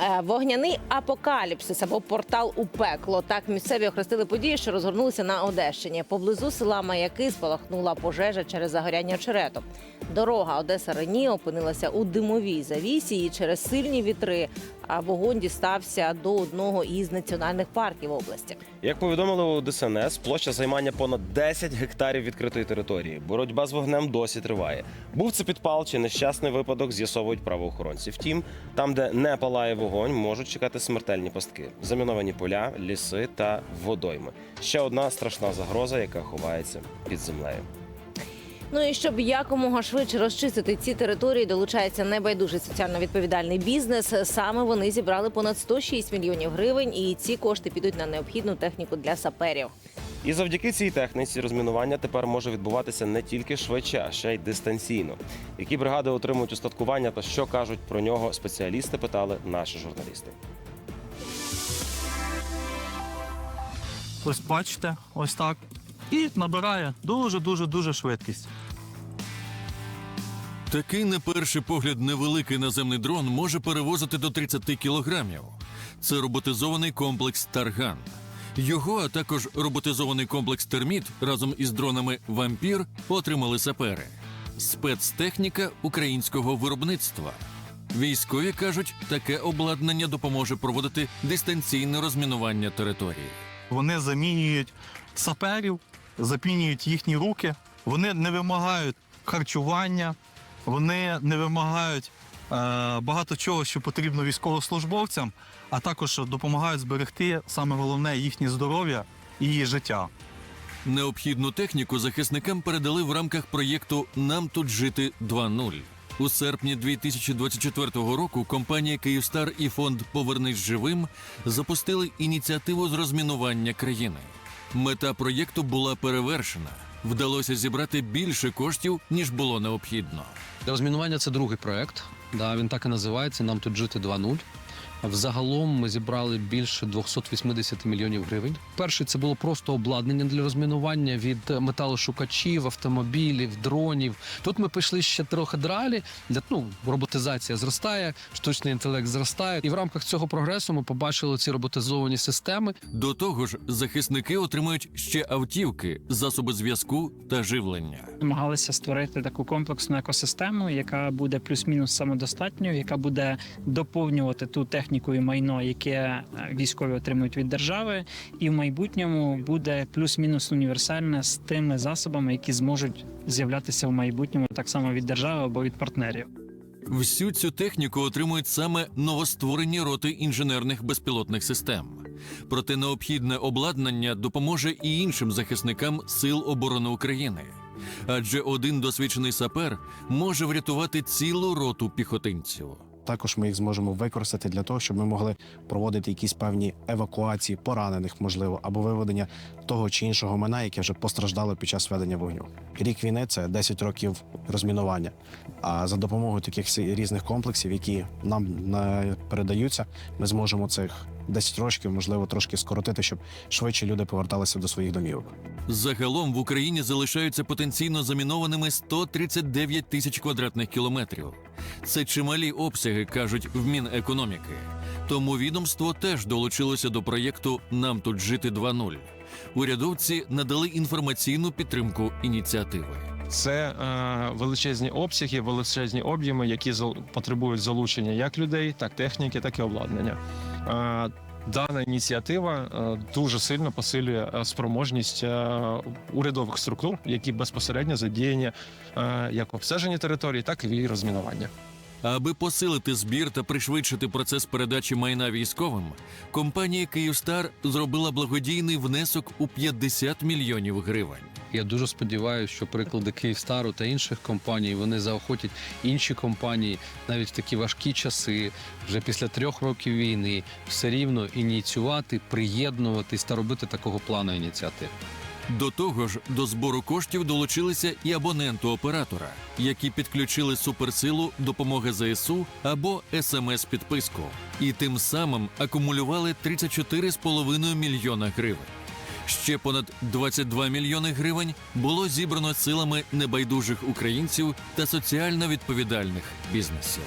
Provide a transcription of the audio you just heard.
Е, Вогняний апокаліпсис або портал у пекло. Так місцеві охрестили події, що розгорнулися на Одещині. Поблизу села Маяки спалахнула пожежа через загоряння очерету. Дорога Одеса Рені опинилася у димовій завісі, і через сильні вітри вогонь дістався до одного із національних парків області. Як повідомили у ДСНС, площа займання понад 10 гектарів відкритої території. Боротьба з вогнем досі триває. Був це підпал чи нещасний випадок, з'ясовують правоохоронці. Втім, там, де не палає вогонь, можуть чекати смертельні пастки, заміновані поля, ліси та водойми. Ще одна страшна загроза, яка ховається під землею. Ну і щоб якомога швидше розчистити ці території, долучається небайдужий соціально відповідальний бізнес. Саме вони зібрали понад 106 мільйонів гривень, і ці кошти підуть на необхідну техніку для саперів. І завдяки цій техніці розмінування тепер може відбуватися не тільки швидше, а ще й дистанційно. Які бригади отримують устаткування та що кажуть про нього спеціалісти, питали наші журналісти. Ось бачите, ось так. І набирає дуже дуже дуже швидкість. Такий на перший погляд невеликий наземний дрон може перевозити до 30 кілограмів. Це роботизований комплекс Тарган. Його, а також роботизований комплекс Терміт разом із дронами Вампір отримали сапери. Спецтехніка українського виробництва. Військові кажуть, таке обладнання допоможе проводити дистанційне розмінування території. Вони замінюють саперів, замінюють їхні руки. Вони не вимагають харчування, вони не вимагають е, багато чого, що потрібно військовослужбовцям, а також допомагають зберегти саме головне їхнє здоров'я і життя. Необхідну техніку захисникам передали в рамках проєкту Нам тут жити 2.0». У серпні 2024 року компанія Київстар і фонд Повернись живим запустили ініціативу з розмінування країни. Мета проєкту була перевершена. Вдалося зібрати більше коштів ніж було необхідно. Розмінування це другий проект. Да, він так і називається. Нам тут жити 2.0. Взагалом ми зібрали більше 280 мільйонів гривень. Перший це було просто обладнання для розмінування від металошукачів, автомобілів, дронів. Тут ми пішли ще трохи далі. Для ну роботизація зростає, штучний інтелект зростає. І в рамках цього прогресу ми побачили ці роботизовані системи. До того ж, захисники отримують ще автівки, засоби зв'язку та живлення. намагалися створити таку комплексну екосистему, яка буде плюс-мінус самодостатньою, яка буде доповнювати ту техніку і майно, яке е, військові отримують від держави, і в майбутньому буде плюс-мінус універсальне з тими засобами, які зможуть з'являтися в майбутньому так само від держави або від партнерів. Всю цю техніку отримують саме новостворені роти інженерних безпілотних систем. Проте необхідне обладнання допоможе і іншим захисникам Сил оборони України. Адже один досвідчений сапер може врятувати цілу роту піхотинців. Також ми їх зможемо використати для того, щоб ми могли проводити якісь певні евакуації поранених, можливо, або виведення того чи іншого майна, яке вже постраждало під час ведення вогню. Рік війни це 10 років розмінування. А за допомогою таких різних комплексів, які нам е, передаються, ми зможемо цих 10 років, можливо, трошки скоротити, щоб швидше люди поверталися до своїх домівок. Загалом в Україні залишаються потенційно замінованими 139 тисяч квадратних кілометрів. Це чималі обсяги, кажуть в Мінекономіки. Тому відомство теж долучилося до проєкту Нам тут жити 2.0». Урядовці надали інформаційну підтримку ініціативи. Це е, величезні обсяги, величезні об'єми, які потребують залучення як людей, так техніки, так і обладнання. Е, Дана ініціатива е, дуже сильно посилює е, спроможність урядових структур, які безпосередньо задіяні як обстеження території, так і в її розмінування. Аби посилити збір та пришвидшити процес передачі майна військовим, компанія Київстар зробила благодійний внесок у 50 мільйонів гривень. Я дуже сподіваюся, що приклади Київстару та інших компаній вони заохотять інші компанії навіть в такі важкі часи, вже після трьох років війни, все рівно ініціювати, приєднуватись та робити такого плану ініціатив. До того ж, до збору коштів долучилися і абоненту оператора, які підключили суперсилу допомоги ЗСУ або смс-підписку, і тим самим акумулювали 34,5 мільйона гривень. Ще понад 22 мільйони гривень було зібрано силами небайдужих українців та соціально відповідальних бізнесів.